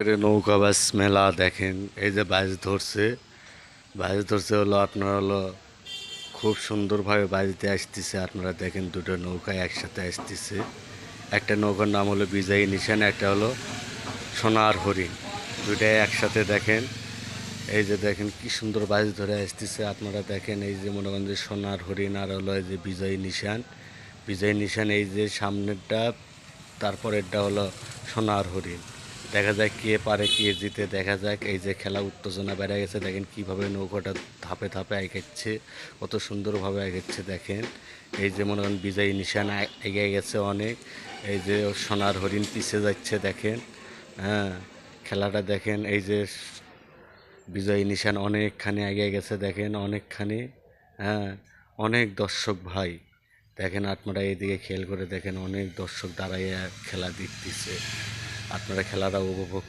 নৌকা বাস মেলা দেখেন, এই যে বাস ধরছে বাস ধরছে হলো আপনারা হলো খুব সুন্দরভাবে বাড়িতে আসতেছে, আপনারা দেখেন দুটো নৌকা একসাথে আসতেছে। একটা নৌকার নাম হলো বিজয়ী নিশান, একটা হলো সোনার হরিণ। দুইটাই একসাথে দেখেন, এই যে দেখেন কি সুন্দর বাস ধরে আসতেছে, আপনারা দেখেন এই যে মনে করেন যে সোনার হরিণ আর হলো এই যে বিজয়ী নিশান। বিজয়ী নিশান এই যে সামনেরটা, তারপরেরটা হলো সোনার হরিণ। দেখা যাক কে পারে, কে জিতে, দেখা যাক। এই যে খেলা উত্তেজনা বেড়ে গেছে, দেখেন কীভাবে নৌকাটা ধাপে ধাপে এগেচ্ছে কত সুন্দরভাবে এগেচ্ছে দেখেন। এই যে মনে করেন বিজয়ী নিশান এগিয়ে গেছে অনেক। এই যে সোনার হরিণ পিছে যাচ্ছে, দেখেন। হ্যাঁ খেলাটা দেখেন, এই যে বিজয়ী নিশান অনেকখানি এগিয়ে গেছে, দেখেন, অনেকখানি। হ্যাঁ অনেক দর্শক ভাই, দেখেন আপনারা এইদিকে খেয়াল করে, দেখেন অনেক দর্শক দাঁড়াইয়া খেলা দেখতেছে। আপনারা খেলাটা উপভোগ